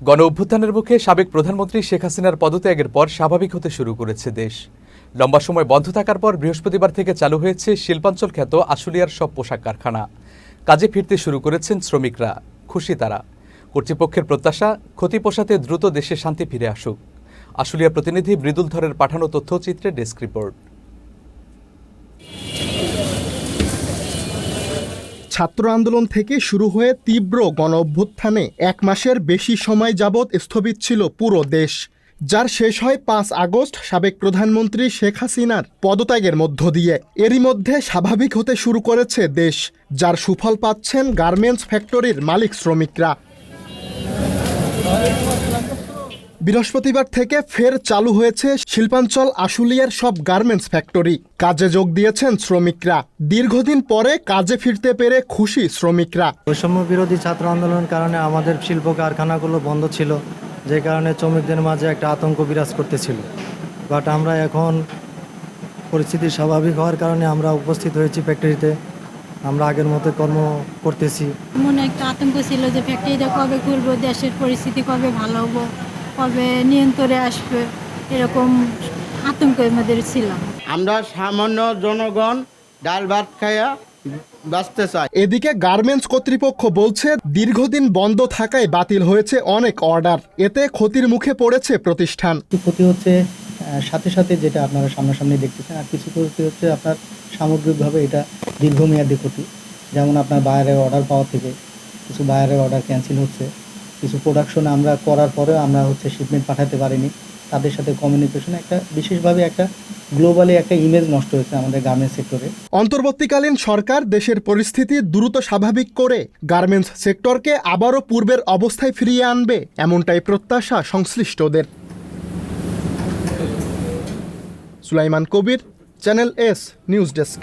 গণ অভ্যুত্থানের মুখে সাবেক প্রধানমন্ত্রী শেখ হাসিনার পদত্যাগের পর স্বাভাবিক হতে শুরু করেছে দেশ। লম্বা সময় বন্ধ থাকার পর বৃহস্পতিবার থেকে চালু হয়েছে শিল্পাঞ্চল খ্যাত আশুলিয়ার সব পোশাক কারখানা। কাজে ফিরতে শুরু করেছেন শ্রমিকরা, খুশি তারা। কর্তৃপক্ষের প্রত্যাশা, ক্ষতি পোষাতে দ্রুত দেশে শান্তি ফিরে আসুক। আশুলিয়া প্রতিনিধি মৃদুল ধরের পাঠানো তথ্যচিত্রে ডেস্ক রিপোর্ট। ছাত্র আন্দোলন থেকে শুরু হয়ে তীব্র গণ অভ্যুত্থানে এক মাসের বেশি সময় যাবৎ স্থবির ছিল পুরো দেশ, যার শেষ হয় পাঁচ আগস্ট সাবেক প্রধানমন্ত্রী শেখ হাসিনার পদত্যাগের মধ্য দিয়ে। এরই মধ্যে স্বাভাবিক হতে শুরু করেছে দেশ, যার সুফল পাচ্ছেন গার্মেন্টস ফ্যাক্টরির মালিক শ্রমিকরা। বৃহস্পতিবার থেকে ফের চালু হয়েছে শিল্পাঞ্চল আশুলিয়ার সব গার্মেন্টস ফ্যাক্টরি। কাজে যোগ দিয়েছেন শ্রমিকরা। দীর্ঘদিন পরে কাজে ফিরতে পেরে খুশি শ্রমিকরা। বৈষম্য বিরোধী ছাত্র আন্দোলনের কারণে আমাদের শিল্প কারখানাগুলো বন্ধ ছিল যে কারণে শ্রমিকদের মাঝে একটা আতঙ্ক বিরাজ করতেছিল। বাট আমরা এখন পরিস্থিতি স্বাভাবিক হওয়ার কারণে আমরা উপস্থিত হয়েছি ফ্যাক্টরিতে। আমরা আগের মতো কর্ম করতেছি। মনে একটা আতঙ্ক ছিল যে ফ্যাক্টরিটা কবে খুলবো দেশের পরিস্থিতি কবে ভালো হব। কবে নিয়ন্ত্রণে আসবে এরকম আতঙ্কের মধ্যে ছিলাম আমরা সামান্য জনগণ ডাল ভাত খাইয়া বাঁচতে চাই। এদিকে গার্মেন্টস কর্তৃপক্ষ বলছে দীর্ঘদিন বন্ধ থাকায় বাতিল হয়েছে অনেক অর্ডার। এতে ক্ষতির মুখে পড়েছে প্রতিষ্ঠান। ক্ষতি হচ্ছে সাথে সাথে যেটা আপনারা সামনাসামনি দেখতেছেন আর কিছু ক্ষতি হচ্ছে আপনার সামগ্রিকভাবে এটা দীর্ঘমেয়াদী ক্ষতি। যেমন আপনার বাইরের অর্ডার পাওয়া থেকে কিছু বাইরের অর্ডার ক্যান্সেল হচ্ছে। কিছু প্রোডাকশন আমরা করার পরেও আমরা হচ্ছে শিপমেন্ট পাঠাতে পারিনি। তাদের সাথে কমিউনিকেশন একটা বিশেষভাবে একটা গ্লোবালি একটা ইমেজ নষ্ট হয়েছে আমাদের গার্মেন্টস সেক্টরে অন্তর্বর্তীকালীন সরকার দেশের পরিস্থিতি দ্রুত স্বাভাবিক করে গার্মেন্টস সেক্টরকে আবারও পূর্বের অবস্থায় ফিরিয়ে আনবে এমনটাই প্রত্যাশা সংশ্লিষ্টদের। Sulaiman Kabir channel S news desk